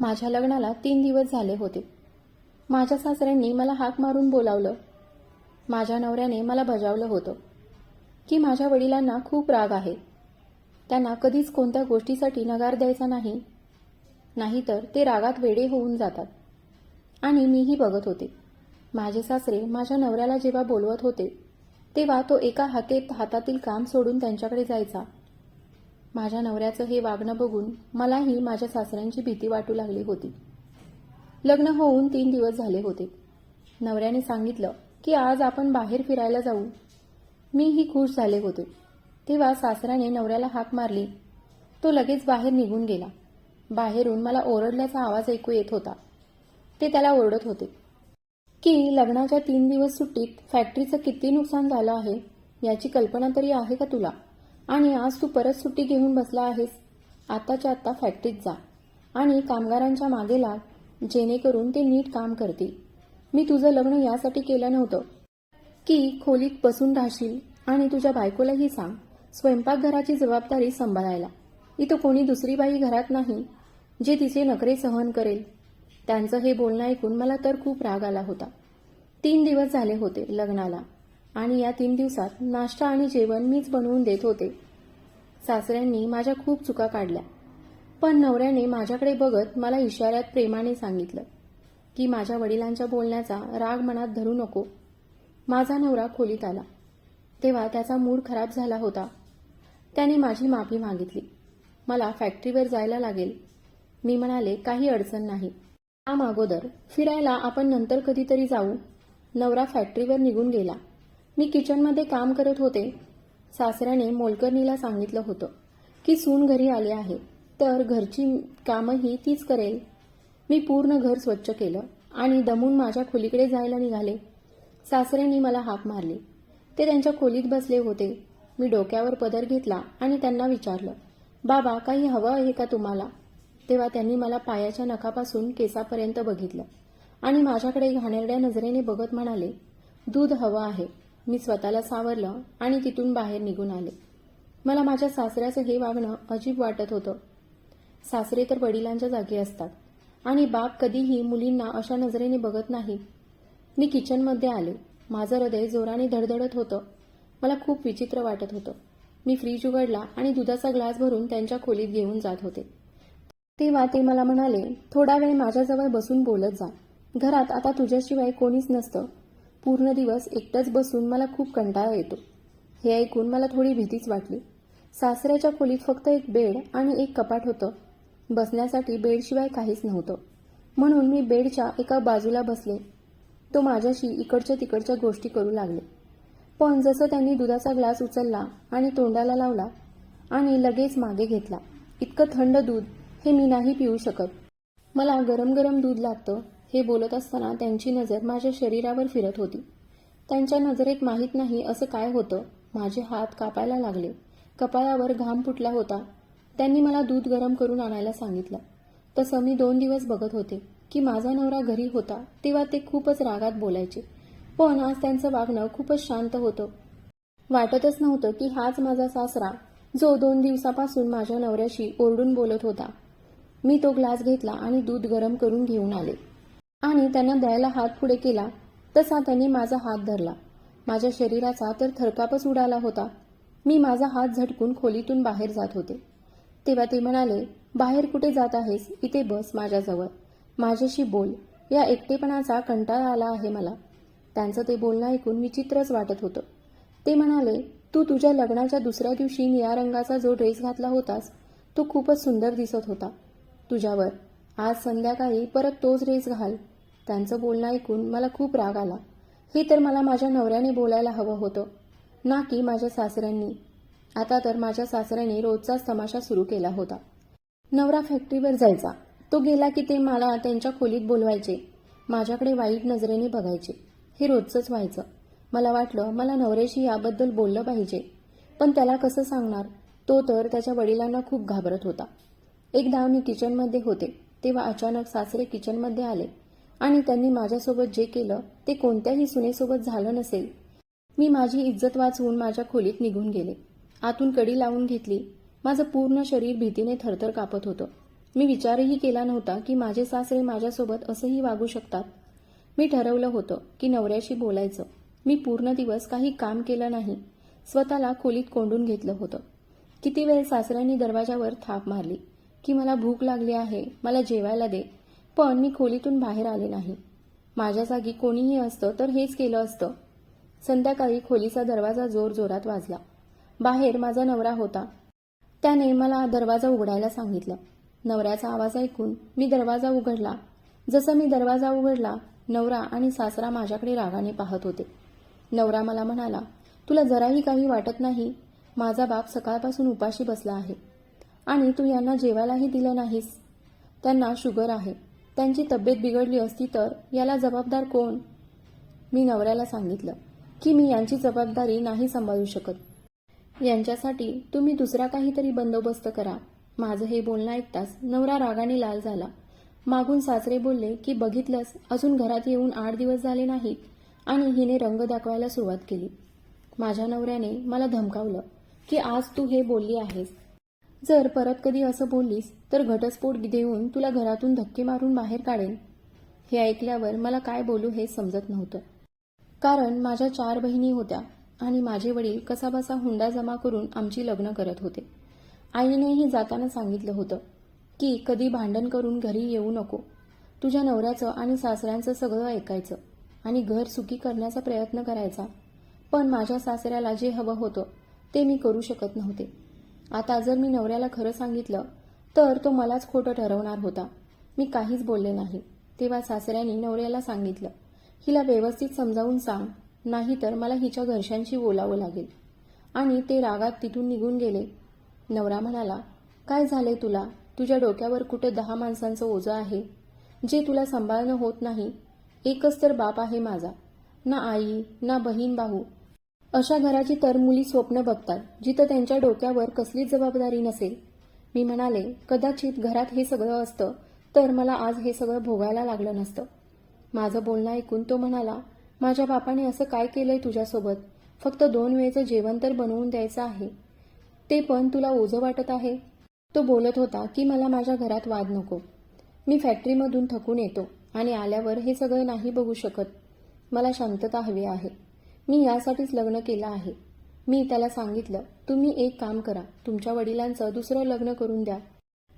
माझ्या लग्नाला तीन दिवस झाले होते. माझ्या सासऱ्यांनी मला हाक मारून बोलावलं. माझ्या नवऱ्याने मला बजावलं होतं. की माझ्या वडिलांना खूप राग आहे. त्यांना कधीच कोणत्या गोष्टीसाठी नकार द्यायचा नाही. नाहीतर ते रागात वेडे होऊन जातात. आणि मीही बघत होते. माझे सासरे माझ्या नवऱ्याला जेव्हा बोलवत होते तेव्हा तो एका हातेत हातातील काम सोडून त्यांच्याकडे जायचा. माझ्या नवऱ्याचं हे वागणं बघून मलाही माझ्या सासऱ्यांची भीती वाटू लागली होती. लग्न होऊन तीन दिवस झाले होते. नवऱ्याने सांगितलं की आज आपण बाहेर फिरायला जाऊ. मीही खुश झाले होते. तेव्हा सासऱ्याने नवऱ्याला हाक मारली. तो लगेच बाहेर निघून गेला. बाहेरून मला ओरडल्याचा आवाज ऐकू येत होता. ते त्याला ओरडत होते. की लग्नाच्या तीन दिवस सुट्टीत फॅक्टरीचं किती नुकसान झालं आहे याची कल्पना तरी आहे का तुला? आणि आज तू परत सुट्टी घेऊन बसला आहेस. आताच्या आत्ता फॅक्टरीत जा. आणि कामगारांच्या मागे लाग जेणेकरून ते नीट काम करतील. मी तुझं लग्न यासाठी केलं नव्हतं. की खोलीत बसून राहशील आणि तुझ्या बायकोलाही सांग स्वयंपाकघराची जबाबदारी सांभाळायला. इथं कोणी दुसरी बाई घरात नाही जे तिचे नखरे सहन करेल. त्यांचं हे बोलणं ऐकून मला तर खूप राग आला होता. तीन दिवस झाले होते लग्नाला. आणि या तीन दिवसात नाश्ता आणि जेवण मीच बनवून देत होते. सासऱ्यांनी माझ्या खूप चुका काढल्या. पण नवऱ्याने माझ्याकडे बघत मला इशाऱ्यात प्रेमाने सांगितलं की माझ्या वडिलांच्या बोलण्याचा राग मनात धरू नको. माझा नवरा खोलीत आला. तेव्हा त्याचा मूड खराब झाला होता. त्याने माझी माफी मागितली. मला फॅक्टरीवर जायला लागेल. मी म्हणाले काही अडचण नाही. काम अगोदर फिरायला आपण नंतर कधीतरी जाऊ. नवरा फॅक्टरीवर निघून गेला. मी किचनमध्ये काम करत होते. सासऱ्याने मोलकर्णीला सांगितलं होतं की सून घरी आली आहे तर घरची कामंही तीच करेल. मी पूर्ण घर स्वच्छ केलं आणि दमून माझ्या खोलीकडे जायला निघाले. सासऱ्यांनी मला हाक मारली. ते त्यांच्या खोलीत बसले होते. मी डोक्यावर पदर घेतला आणि त्यांना विचारलं बाबा काही हवं आहे का तुम्हाला? तेव्हा त्यांनी मला पायाच्या नखापासून केसापर्यंत बघितलं आणि माझ्याकडे घाणेरड्या नजरेने बघत म्हणाले दूध हवं आहे. मी स्वतःला सावरलं आणि तिथून बाहेर निघून आले. मला माझ्या सासऱ्याचं हे वागणं अजीब वाटत होतं. सासरे तर वडिलांच्या जागी असतात आणि बाप कधीही मुलींना अशा नजरेने बघत नाही. मी किचनमध्ये आले. माझं हृदय जोराने धडधडत होतं. मला खूप विचित्र वाटत होतं. मी फ्रीज उघडला आणि दुधाचा ग्लास भरून त्यांच्या खोलीत घेऊन जात होते. तेव्हा ते मला म्हणाले थोडा वेळ माझ्याजवळ बसून बोलत जा. घरात आता तुझ्याशिवाय कोणीच नसतं. पूर्ण दिवस एकटंच बसून मला खूप कंटाळा येतो. हे ऐकून मला थोडी भीतीच वाटली. सासऱ्याच्या खोलीत फक्त एक बेड आणि एक कपाट होतं. बसण्यासाठी बेडशिवाय काहीच नव्हतं. म्हणून मी बेडच्या एका बाजूला बसले. तो माझ्याशी इकडच्या तिकडच्या गोष्टी करू लागले. पण जसं त्यांनी दुधाचा ग्लास उचलला आणि तोंडाला लावला आणि लगेच मागे घेतला इतकं थंड दूध हे मी नाही पिऊ शकत. मला गरम गरम दूध लागतं. हे बोलत असताना त्यांची नजर माझ्या शरीरावर फिरत होती. त्यांच्या नजरेत माहीत नाही असं काय होतं. माझे हात कापायला लागले. कपाळावर घाम फुटला होता. त्यांनी मला दूध गरम करून आणायला सांगितलं. तसं मी दोन दिवस बघत होते की माझा नवरा घरी होता तेव्हा ते खूपच रागात बोलायचे. पण आज त्यांचं वागणं खूपच शांत होतं. वाटतच नव्हतं की हाच माझा सासरा जो दोन दिवसापासून माझ्या नवऱ्याशी ओरडून बोलत होता. मी तो ग्लास घेतला आणि दूध गरम करून घेऊन आले. आणि त्यांना द्यायला हात पुढे केला. तसा त्यांनी माझा हात धरला. माझ्या शरीराचा तर थरकापच उडाला होता. मी माझा हात झटकून खोलीतून बाहेर जात होते. तेव्हा ते म्हणाले बाहेर कुठे जात आहेस? इथे बस माझ्याजवळ. माझ्याशी बोल. या एकटेपणाचा कंटाळा आला आहे मला. त्यांचं ते बोलणं ऐकून विचित्रच वाटत होतं. ते म्हणाले तू तुझ्या लग्नाच्या दुसऱ्या दिवशी निळ्या रंगाचा जो ड्रेस घातला होतास तो खूपच सुंदर दिसत होता. तुझ्यावर आज संध्याकाळी परत तोच ड्रेस घाल. त्यांचं बोलणं ऐकून मला खूप राग आला. हे तर मला माझ्या नवऱ्याने बोलायला हवं होतं. ना की माझ्या सासऱ्यांनी. आता तर माझ्या सासऱ्याने रोजचाच तमाशा सुरू केला होता. नवरा फॅक्टरीवर जायचा. तो गेला की ते मला त्यांच्या खोलीत बोलवायचे. माझ्याकडे वाईट नजरेने बघायचे. हे रोजचंच व्हायचं. मला वाटलं मला नवऱ्याशी याबद्दल बोललं पाहिजे. पण त्याला कसं सांगणार? तो तर त्याच्या वडिलांना खूप घाबरत होता. एकदा मी किचनमध्ये होते तेव्हा अचानक सासरे किचनमध्ये आले. आणि त्यांनी माझ्यासोबत जे केलं ते कोणत्याही सुनेसोबत झालं नसेल. मी माझी इज्जत वाचवून माझ्या खोलीत निघून गेले. आतून कडी लावून घेतली. माझं पूर्ण शरीर भीतीने थरथर कापत होतं. मी विचारही केला नव्हता की माझे सासरे माझ्यासोबत असंही वागू शकतात. मी ठरवलं होतं की नवऱ्याशी बोलायचं. मी पूर्ण दिवस काही काम केलं नाही. स्वतःला खोलीत कोंडून घेतलं होतं. किती वेळ सासऱ्यांनी दरवाजावर थाप मारली. की मला भूक लागली आहे मला जेवायला दे. पण मी खोलीतून बाहेर आले नाही. माझ्या जागी कोणीही असतं तर हेच केलं असतं. संध्याकाळी खोलीचा दरवाजा जोर जोरात वाजला. बाहेर माझा नवरा होता. त्याने मला दरवाजा उघडायला सांगितलं. नवऱ्याचा आवाज ऐकून मी दरवाजा उघडला. जसं मी दरवाजा उघडला नवरा आणि सासरा माझ्याकडे रागाने पाहत होते. नवरा मला म्हणाला तुला जराही काही वाटत नाही? माझा बाप सकाळपासून उपाशी बसला आहे. आणि तू यांना जेवायलाही दिलं नाहीस. त्यांना शुगर आहे. त्यांची तब्येत बिघडली असती तर याला जबाबदार कोण? मी नवऱ्याला सांगितलं की मी यांची जबाबदारी नाही सांभाळू शकत. यांच्यासाठी तुम्ही दुसरा काहीतरी बंदोबस्त करा. माझं हे बोलणं ऐकताच नवरा रागाने लाल झाला. मागून सासरे बोलले की बघितलंस अजून घरात येऊन आठ दिवस झाले नाहीत आणि हिने रंग दाखवायला सुरुवात केली. माझ्या नवऱ्याने मला धमकावलं की आज तू हे बोलली आहेस. जर परत कधी असं बोललीस तर घटस्फोट देऊन तुला घरातून धक्के मारून बाहेर काढेन. हे ऐकल्यावर मला काय बोलू हे समजत नव्हतं. कारण माझ्या चार बहिणी होत्या आणि माझे वडील कसाबसा हुंडा जमा करून आमची लग्न करत होते. आईनेही जाताना सांगितलं होतं की कधी भांडण करून घरी येऊ नको. तुझ्या नवऱ्याचं आणि सासऱ्यांचं सगळं ऐकायचं आणि घर सुखी करण्याचा प्रयत्न करायचा. पण माझ्या सासऱ्याला जे हवं होतं ते मी करू शकत नव्हते. आता जर मी नवऱ्याला खरं सांगितलं तर तो मलाच खोटं ठरवणार होता. मी काहीच बोलले नाही. तेव्हा सासऱ्याने नवऱ्याला सांगितलं हिला व्यवस्थित समजावून सांग नाहीतर मला हिच्या घरच्यांशी बोलावं लागेल. आणि ते रागात तिथून निघून गेले. नवरा म्हणाला काय झाले तुला? तुझ्या डोक्यावर कुठे दहा माणसांचं ओझं आहे? जे तुला सांभाळणं होत नाही. एकच तर बाप आहे माझा. ना आई ना बहीण भाऊ. अशा घराची तर मुली स्वप्न बघतात जिथं त्यांच्या डोक्यावर कसलीच जबाबदारी नसेल. मी म्हणाले कदाचित घरात हे सगळं असतं तर मला आज हे सगळं भोगायला लागलं नसतं. माझं बोलणं ऐकून तो म्हणाला माझ्या बापाने असं काय केलंय तुझ्यासोबत? फक्त दोन वेळेचं जेवण तर बनवून द्यायचं आहे. ते पण तुला ओझं वाटत आहे? तो बोलत होता की मला माझ्या घरात वाद नको. मी फॅक्टरीमधून थकून येतो आणि आल्यावर हे सगळं नाही बघू शकत. मला शांतता हवी आहे. मी यासाठीच लग्न केलं आहे. मी त्याला सांगितलं तुम्ही एक काम करा तुमच्या वडिलांचं दुसरं लग्न करून द्या.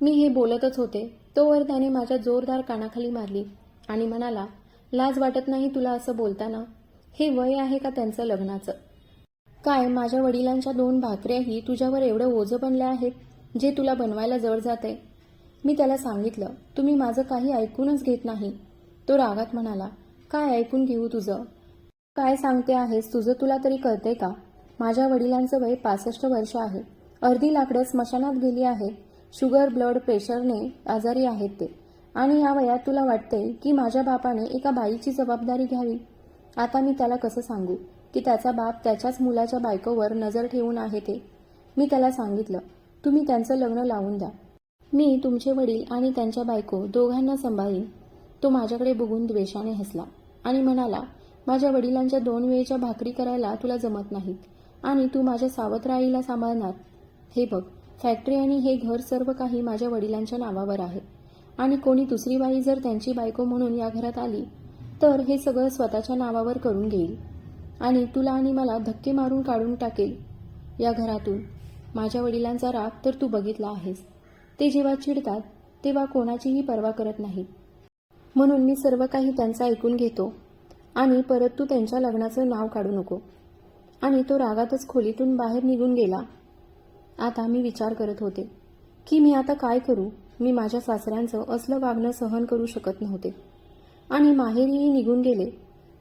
मी हे बोलतच होते. तोवर त्याने माझ्या जोरदार कानाखाली मारली आणि म्हणाला लाज वाटत नाही तुला असं बोलताना? हे वय आहे का त्यांचं लग्नाचं? काय माझ्या वडिलांच्या दोन भाकऱ्याही तुझ्यावर एवढं ओझं बनल्या आहेत जे तुला बनवायला जड जाते? मी त्याला सांगितलं तुम्ही माझं काही ऐकूनच घेत नाही. तो रागात म्हणाला काय ऐकून घेऊ तुझं? काय सांगते आहेस? तुझं तुला तरी कळते का? माझ्या वडिलांचं वय पासष्ट वर्ष आहे. अर्धी लाकडं स्मशानात गेली आहेत शुगर ब्लड प्रेशरने आजारी आहेत ते. आणि या वयात तुला वाटते की माझ्या बापाने एका बाईची जबाबदारी घ्यावी? आता मी त्याला कसं सांगू? की त्याचा बाप त्याच्याच मुलाच्या बायकोवर नजर ठेवून आहे ते. मी त्याला सांगितलं तुम्ही त्यांचं लग्न लावून द्या. मी तुमचे वडील आणि त्यांच्या बायको दोघांना सांभाळीन. तो माझ्याकडे बघून द्वेषाने हसला आणि म्हणाला माझ्या वडिलांच्या दोन वेळेच्या भाकरी करायला तुला जमत नाहीत. आणि तू माझ्या सावत्र आईला सांभाळणार. हे बघ फॅक्टरी आणि हे घर सर्व काही माझ्या वडिलांच्या नावावर आहे. आणि कोणी दुसरी बाई जर त्यांची बायको म्हणून या घरात आली तर हे सगळं स्वतःच्या नावावर करून घेईल. आणि तुला आणि मला धक्के मारून काढून टाकेल. या घरातून माझ्या वडिलांचा राग तर तू बघितला आहेस. ते जेव्हा चिडतात तेव्हा कोणाचीही पर्वा करत नाहीत. म्हणून मी सर्व काही त्यांचं ऐकून घेतो. आणि परत तू त्यांच्या लग्नाचं नाव काढू नको. आणि तो रागातच खोलीतून बाहेर निघून गेला. आता मी विचार करत होते की मी आता काय करू? मी माझ्या सासऱ्यांचं असलं वागणं सहन करू शकत नव्हते. आणि माहेरीही निघून गेले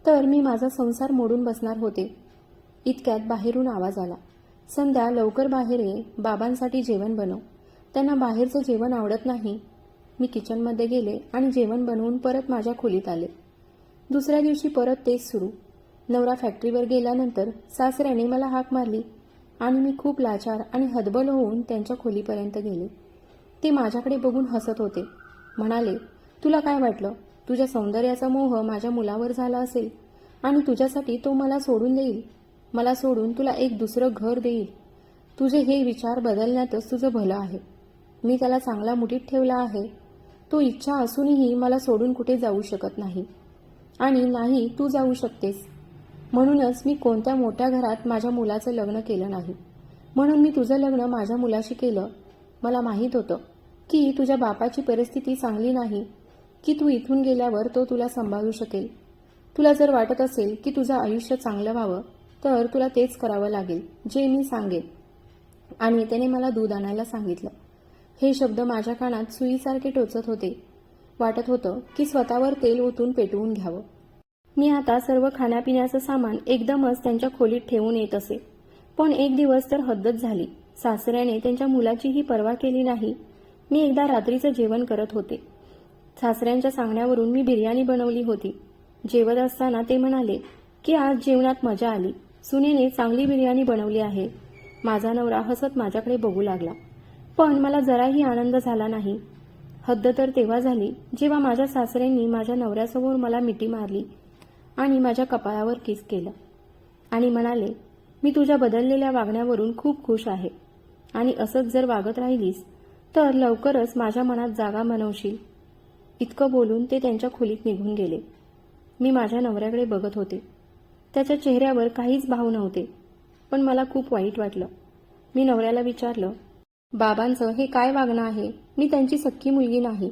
तर मी माझा संसार मोडून बसणार होते. इतक्यात बाहेरून आवाज आला. संध्या लवकर बाहेर ये बाबांसाठी जेवण बनव. त्यांना बाहेरचं जेवण आवडत नाही. मी किचनमध्ये गेले आणि जेवण बनवून परत माझ्या खोलीत आले. दुसऱ्या दिवशी परत तेच सुरू. नवरा फॅक्टरीवर गेल्यानंतर सासऱ्याने मला हाक मारली आणि मी खूप लाचार आणि हतबल होऊन त्यांच्या खोलीपर्यंत गेले. ते माझ्याकडे बघून हसत होते. म्हणाले तुला काय वाटलं? तुझ्या सौंदर्याचा मोह माझ्या मुलावर झाला असेल आणि तुझ्यासाठी तो मला सोडून देईल. मला सोडून तुला एक दुसरं घर देईल. तुझे हे विचार बदलण्यातच तुझं भलं आहे. मी त्याला चांगला मुठीत ठेवला आहे. तो इच्छा असूनही मला सोडून कुठे जाऊ शकत नाही. आणि नाही तू जाऊ शकतेस. म्हणूनच मी कोणत्या मोठ्या घरात माझ्या मुलाचं लग्न केलं नाही. म्हणून मी तुझं लग्न माझ्या मुलाशी केलं. मला माहीत होतं की तुझ्या बापाची परिस्थिती चांगली नाही की तू इथून गेल्यावर तो तुला सांभाळू शकेल. तुला जर वाटत असेल की तुझं आयुष्य चांगलं व्हावं तर तुला तेच करावं लागेल जे मी सांगेन. आणि त्याने मला दूध आणायला सांगितलं. हे शब्द माझ्या कानात सुईसारखे टोचत होते. वाटत होतं की स्वतःवर तेल ओतून पेटवून घ्यावं. मी आता सर्व खाण्यापिण्याचं सामान एकदमच त्यांच्या खोलीत ठेवून येत असे. पण एक दिवस तर हद्दच झाली. सासऱ्याने त्यांच्या मुलाचीही पर्वा केली नाही. मी एकदा रात्रीचं जेवण करत होते. सासऱ्यांच्या सांगण्यावरून मी बिर्याणी बनवली होती. जेवत असताना ते म्हणाले की आज जेवणात मजा आली. सुनेने चांगली बिर्याणी बनवली आहे. माझा नवरा हसत माझ्याकडे बघू लागला. पण मला जराही आनंद झाला नाही. हद्द तर तेव्हा झाली जेव्हा माझ्या सासऱ्यांनी माझ्या नवऱ्यासमोर मला मिठी मारली आणि माझ्या कपाळावर किस केलं आणि म्हणाले मी तुझ्या बदललेल्या वागण्यावरून खूप खुश आहे आणि असंच जर वागत राहिलीस तर लवकरच माझ्या मनात जागा बनवशील इतकं बोलून ते त्यांच्या खोलीत निघून गेले. मी माझ्या नवऱ्याकडे बघत होते. त्याच्या चेहऱ्यावर काहीच भाव नव्हते पण मला खूप वाईट वाटलं. मी नवऱ्याला विचारलं बाबांचं हे काय वागणं आहे? मी त्यांची सख्खी मुलगी नाही.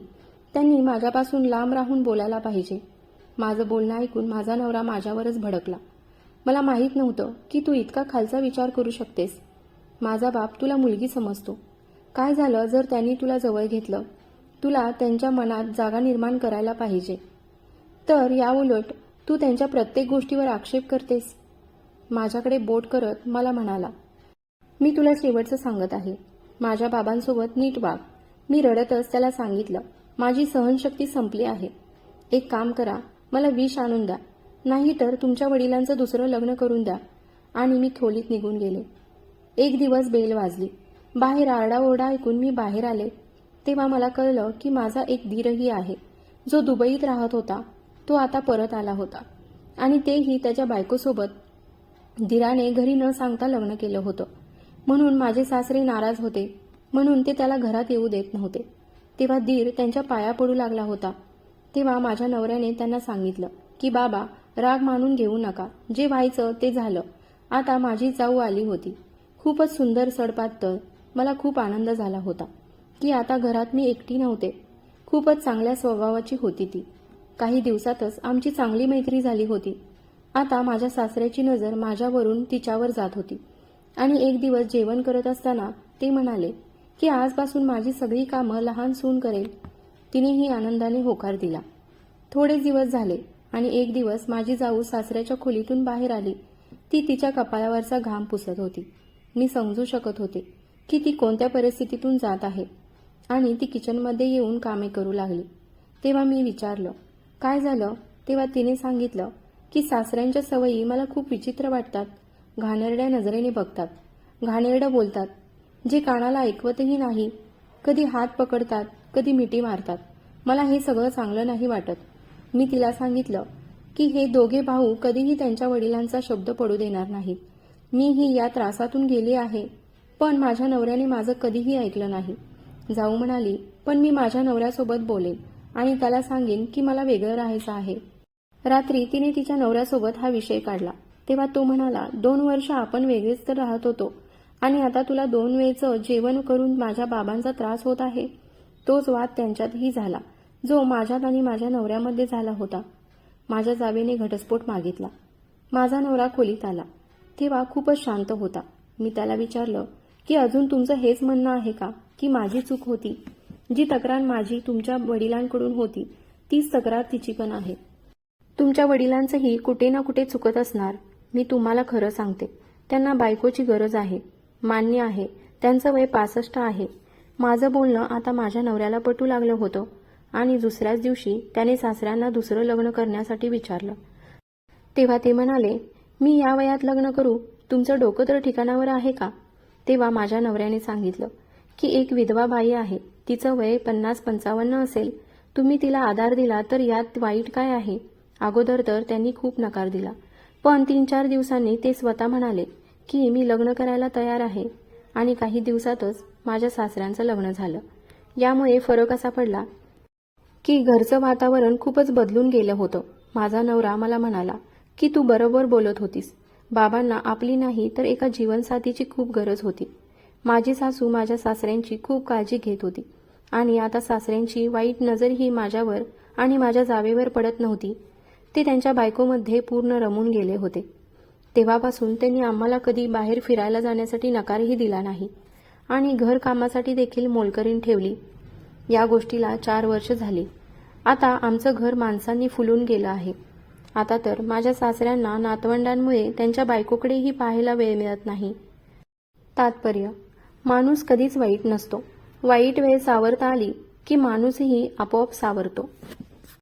त्यांनी माझ्यापासून लांब राहून बोलायला पाहिजे. माझं बोलणं ऐकून माझा नवरा माझ्यावरच भडकला. मला माहीत नव्हतं की तू इतका खालचा विचार करू शकतेस. माझा बाप तुला मुलगी समजतो. काय झालं जर त्यांनी तुला जवळ घेतलं? तुला त्यांच्या मनात जागा निर्माण करायला पाहिजे. तर याउलट तू त्यांच्या प्रत्येक गोष्टीवर आक्षेप करतेस. माझ्याकडे बोट करत मला म्हणाला मी तुला शेवटचं सांगत आहे. माझ्या बाबांसोबत नीट वाग. मी रडतच त्याला सांगितलं माझी सहनशक्ती संपली आहे. एक काम करा मला विष आणून द्या. नाहीतर तुमच्या वडिलांचं दुसरं लग्न करून द्या. आणि मी खोलीत निघून गेले. एक दिवस बेल वाजली. बाहेर आरडाओरडा ऐकून मी बाहेर आले. तेव्हा मला कळलं की माझा एक धीरही आहे. जो दुबईत राहत होता तो आता परत आला होता. आणि तेही त्याच्या बायकोसोबत. धीराने घरी न सांगता लग्न केलं होतं. म्हणून माझे सासरे नाराज होते. म्हणून ते त्याला घरात येऊ देत नव्हते. तेव्हा धीर त्यांच्या पाया पडू लागला होता. तेव्हा माझ्या नवऱ्याने त्यांना सांगितलं की बाबा राग मानून घेऊ नका. जे व्हायचं ते झालं. आता माझी जाऊ आली होती. खूपच सुंदर सडपातळ मला खूप आनंद झाला होता की आता घरात मी एकटी नव्हते. खूपच चांगल्या स्वभावाची होती ती. काही दिवसातच आमची चांगली मैत्री झाली होती. आता माझ्या सासऱ्याची नजर माझ्यावरून तिच्यावर जात होती. आणि एक दिवस जेवण करत असताना ते म्हणाले की आजपासून माझी सगळी कामं लहान सून करेल. तिनेही आनंदाने होकार दिला. थोडे दिवस झाले आणि एक दिवस माझी जाऊ सासऱ्याच्या खोलीतून बाहेर आली. ती तिच्या कपाळावरचा घाम पुसत होती. मी समजू शकत होते की ती कोणत्या परिस्थितीतून जात आहे आणि ती किचनमध्ये येऊन कामे करू लागली. तेव्हा मी विचारलं काय झालं? तेव्हा तिने सांगितलं की सासऱ्यांच्या सवयी मला खूप विचित्र वाटतात. घाणेरड्या नजरेने बघतात. घाणेरडं बोलतात. जे कानाला ऐकवतही नाही. कधी हात पकडतात कधी मिठी मारतात. मला हे सगळं चांगलं नाही वाटत. मी तिला सांगितलं की हे दोघे भाऊ कधीही त्यांच्या वडिलांचा शब्द पडू देणार नाहीत. मीही या त्रासातून गेली आहे पण माझ्या नवऱ्याने माझं कधीही ऐकलं नाही. जाऊ म्हणाली पण मी माझ्या नवऱ्यासोबत बोलेन आणि त्याला सांगेन की मला वेगळं राहायचं आहे. रात्री तिने तिच्या नवऱ्यासोबत हा विषय काढला. तेव्हा तो म्हणाला दोन वर्ष आपण वेगळेच तर राहत होतो आणि आता तुला दोन वेळचं जेवण करून माझ्या बाबांचा त्रास होत आहे. तोच वाद त्यांच्यातही झाला जो माझ्यात आणि माझ्या नवऱ्यामध्ये झाला होता. माझ्या जावेने घटस्फोट मागितला. माझा नवरा खोलीत आला. तेव्हा खूपच शांत होता. मी त्याला विचारलं की अजून तुमचं हेच म्हणणं आहे का की माझी चूक होती? जी तक्रार माझी तुमच्या वडिलांकडून होती तीच तक्रार तिची पण आहे. तुमच्या वडिलांचंही कुठे ना कुठे चुकत असणार मी तुम्हाला खरं सांगते. त्यांना बायकोची गरज आहे. मान्य आहे. त्यांचं वय पासष्ट आहे. माझं बोलणं आता माझ्या नवऱ्याला पटू लागलं होतं. आणि दुसऱ्याच दिवशी त्याने सासऱ्यांना दुसरं लग्न करण्यासाठी विचारलं. तेव्हा ते म्हणाले मी या वयात लग्न करू. तुमचं डोकं तर ठिकाणावर आहे का? तेव्हा माझ्या नवऱ्याने सांगितलं की एक विधवा बाई आहे. तिचं वय पन्नास पंचावन्न असेल. तुम्ही तिला आधार दिला तर यात वाईट काय आहे? अगोदर तर त्यांनी खूप नकार दिला. पण तीन चार दिवसांनी ते स्वतः म्हणाले की मी लग्न करायला तयार आहे आणि काही दिवसातच माझ्या सासऱ्यांचं लग्न झालं. यामुळे फरक असा पडला की घरचं वातावरण खूपच बदलून गेलं होतं. माझा नवरा मला म्हणाला की तू बरोबर बोलत होतीस. बाबांना आपली नाही तर एका जीवनसाथीची खूप गरज होती. माझी सासू माझ्या सासऱ्यांची खूप काळजी घेत होती आणि आता सासऱ्यांची वाईट नजरही माझ्यावर आणि माझ्या जावेवर पडत नव्हती. ते त्यांच्या बायकोमध्ये पूर्ण रमून गेले होते. तेव्हापासून त्यांनी आम्हाला कधी बाहेर फिरायला जाण्यासाठी नकारही दिला नाही. आणि घर कामासाठी देखील मोलकरीण ठेवली. या गोष्टीला चार वर्ष झाली. आता आमचं घर माणसांनी फुलून गेलं आहे. आता तर माझ्या सासऱ्यांना नातवंडांमुळे त्यांच्या बायकोकडेही पाहायला वेळ मिळत नाही. तात्पर्य माणूस कधीच वाईट नसतो. वाईट वेळ सावरता आली की माणूसही आपोआप सावरतो.